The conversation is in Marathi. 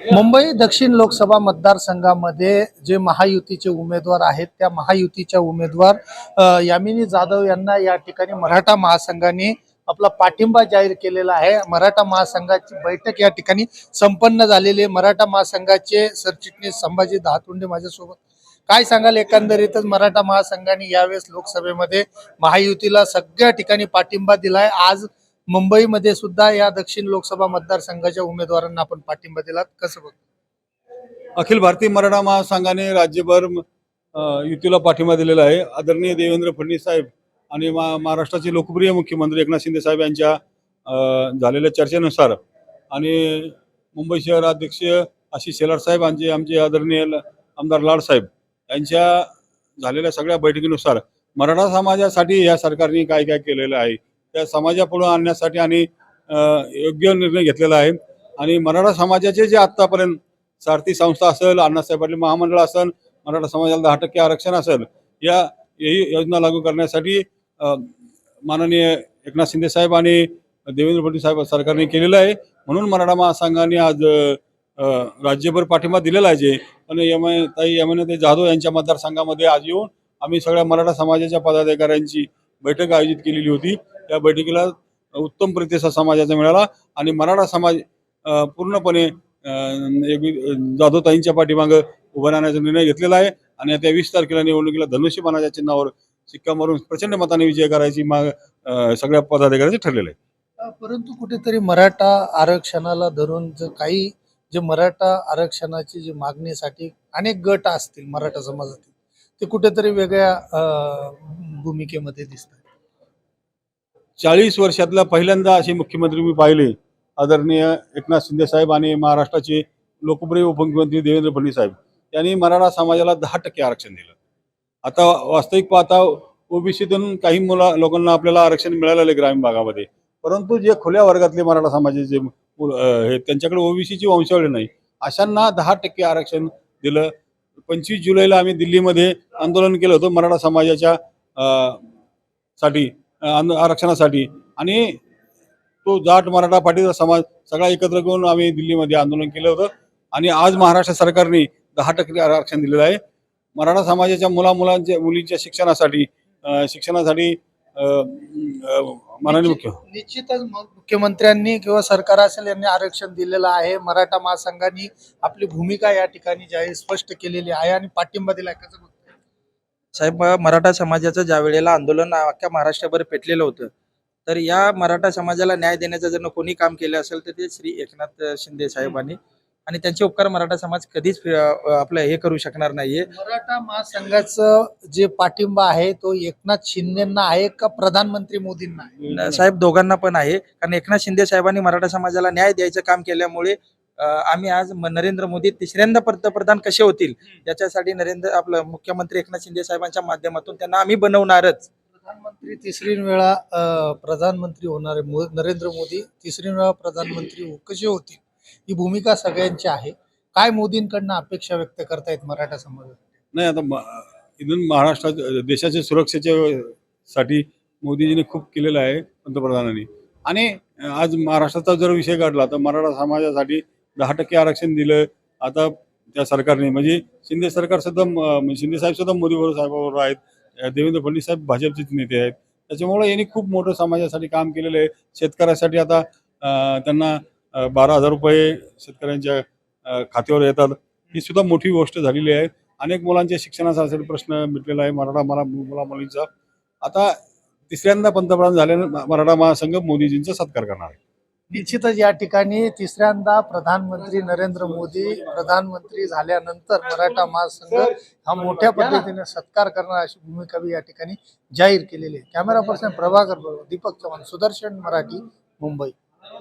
मुंबई दक्षिण लोकसभा मतदारसंघामध्ये जे महायुतीचे उमेदवार आहेत त्या महायुतीच्या उमेदवार यामिनी जाधव यांना या ठिकाणी मराठा महासंघाने आपला पाठिंबा जाहीर केलेला आहे. मराठा महासंघाची बैठक या ठिकाणी संपन्न झालेली आहे. मराठा महासंघाचे सरचिटणीस संभाजी दहातुंडे माझ्यासोबत. काय सांगाल? एकंदरीतच मराठा महासंघाने यावेळेस लोकसभेमध्ये महायुतीला सगळ्या ठिकाणी पाठिंबा दिलाय. आज मुंबईमध्ये सुद्धा या दक्षिण लोकसभा मतदारसंघाच्या उमेदवारांना आपण पाठिंबा दिलात. कसं बघ? अखिल भारतीय मराठा महासंघाने राज्यभर युतीला पाठिंबा दिलेला आहे. आदरणीय देवेंद्र फडणवीस साहेब आणि महाराष्ट्राचे लोकप्रिय मुख्यमंत्री एकनाथ शिंदे साहेब यांच्या झालेल्या चर्चेनुसार आणि मुंबई शहराध्यक्ष आशिष शेलार साहेब आणि आमचे आदरणीय आमदार लाड साहेब यांच्या झालेल्या सगळ्या बैठकीनुसार मराठा समाजासाठी या सरकारने काय काय केलेलं आहे? त्या समाजापुढे आणण्यासाठी आणि योग्य निर्णय घेतलेला आहे. आणि मराठा समाजाचे जे आत्तापर्यंत सारथी संस्था असेल अण्णासाहेब पाटील महामंडळ असेल मराठा समाजाला दहा टक्के आरक्षण असेल या ही योजना लागू करण्यासाठी माननीय एकनाथ शिंदे साहेब आणि देवेंद्र फडणवीस साहेब सरकारने केलेलं आहे. म्हणून मराठा महासंघाने आज राज्यभर पाठिंबा दिलेला आहे जे. पण यम ताई यमुनाताई जाधव यांच्या मतदारसंघामध्ये आज येऊन आम्ही सगळ्या मराठा समाजाच्या पदाधिकाऱ्यांची बैठक आयोजित केलेली होती. त्या बैठकीला उत्तम प्रतिसाद समाजाचा मिळाला आणि मराठा समाज पूर्णपणे एक- जाधवताईंच्या पाठीमागं उभं राहण्याचा निर्णय घेतलेला आहे. आणि आता वीस तारखेला निवडणुकीला धनुष्यबाणाच्या चिन्हावर शिक्का मारून प्रचंड मताने विजय करायची माग सगळ्या पदाधिकाऱ्यांचे ठरलेलं आहे. परंतु कुठेतरी मराठा आरक्षणाला धरून जे काही जे मराठा आरक्षणाची जी मागणीसाठी अनेक गट असतील मराठा समाजातील ते कुठेतरी वेगळ्या भूमिकेमध्ये दिसतात. चाळीस वर्षातला पहिल्यांदा असे मुख्यमंत्री मी पाहिले. आदरणीय एकनाथ शिंदे साहेब आणि महाराष्ट्राचे लोकप्रिय उपमुख्यमंत्री देवेंद्र फडणवीस साहेब. यांनी मराठा समाजाला दहा टक्के आरक्षण दिलं. आता वास्तविक पाहता ओबीसीतून काही मुला लोकांना आपल्याला आरक्षण मिळालेलं आहे ग्रामीण भागामध्ये. परंतु जे खुल्या वर्गातले मराठा समाजाचे जे हे त्यांच्याकडे ओबीसीची वंशावळी नाही. अशांना दहा टक्के आरक्षण दिलं. पंचवीस जुलैला आम्ही दिल्लीमध्ये आंदोलन केलं होतं मराठा समाजाच्या साठी. आरक्षणासाठी. आणि तो जाट मराठा पाटील समाज सगळा एकत्र करून आम्ही दिल्लीमध्ये आंदोलन केलं होतं. आणि आज महाराष्ट्र सरकारने दहा टक्के आरक्षण दिलेलं आहे. मराठा समाजाच्या मुला मुलांच्या मुलींच्या शिक्षणासाठी शिक्षणासाठी माननीय मुख्य निश्चितच मुख्यमंत्र्यांनी किंवा सरकार असेल यांनी आरक्षण दिलेलं आहे. मराठा महासंघाने आपली भूमिका या ठिकाणी जाहीर स्पष्ट केलेली आहे आणि पाठिंबा दिला कसं साहेब मराठा समाजाचं ज्या वेळेला आंदोलन अख्ख्या महाराष्ट्रभर पेटलेलं होतं तर या मराठा समाजाला न्याय देण्याचं जर कोणी काम केलं असेल तर ते श्री एकनाथ शिंदे साहेबांनी. आणि त्यांचे उपकार मराठा समाज कधीच आपलं हे करू शकणार नाहीये. मराठा महासंघाचं जे पाठिंबा आहे तो एकनाथ शिंदेना आहे का प्रधानमंत्री मोदींना साहेब दोघांना पण आहे. कारण एकनाथ शिंदे साहेबांनी मराठा समाजाला न्याय द्यायचं काम केल्यामुळे आम्ही आज नरेंद्र मोदी तिसऱ्यांदा पंतप्रधान कसे होतील याच्यासाठी नरेंद्र आपलं मुख्यमंत्री एकनाथ शिंदे साहेबांच्या माध्यमातून त्यांना आम्ही बनवणारच. प्रधानमंत्री तिसरी वेळा प्रधानमंत्री होणारे मो- नरेंद्र मोदी तिसरी वेळा प्रधानमंत्री हो- कसे होतील ही भूमिका सगळ्यांची आहे. काय मोदींकडनं अपेक्षा व्यक्त करतायत मराठा समाजात? नाही आता इथून महाराष्ट्रात देशाच्या सुरक्षेच्या साठी मोदीजींनी खूप केलेलं आहे पंतप्रधानांनी. आणि आज महाराष्ट्राचा जर विषय काढला तर मराठा समाजासाठी दहा टक्के आरक्षण दिलं आता त्या सरकारने म्हणजे शिंदे सरकार सुद्धा म्हणजे शिंदे साहेब सुद्धा मोदीबरोबर साहेबाबरोबर आहेत. देवेंद्र फडणवीस साहेब भाजपचेच नेते आहेत. त्याच्यामुळे यांनी खूप मोठं समाजासाठी काम केलेलं आहे. शेतकऱ्यासाठी आता त्यांना बारा हजार रुपये शेतकऱ्यांच्या खात्यावर येतात. ही सुद्धा मोठी गोष्ट झालेली आहे. अनेक मुलांच्या शिक्षणाचा असेल प्रश्न मिटलेला आहे. मराठा मला मुला मुलींचा. आता तिसऱ्यांदा पंतप्रधान झाल्यानं मराठा महासंघ मोदीजींचा सत्कार करणार आहे. निश्चितच या ठिकाणी तिसऱ्यांदा प्रधानमंत्री नरेंद्र मोदी प्रधानमंत्री झाल्यानंतर मराठा महासंघ हा मोठ्या पद्धतीने सत्कार करणार अशी भूमिका बी या ठिकाणी जाहीर केलेली आहे. कॅमेरा पर्सन प्रभाकर बरोबर दीपक चव्हाण सुदर्शन मराठी मुंबई.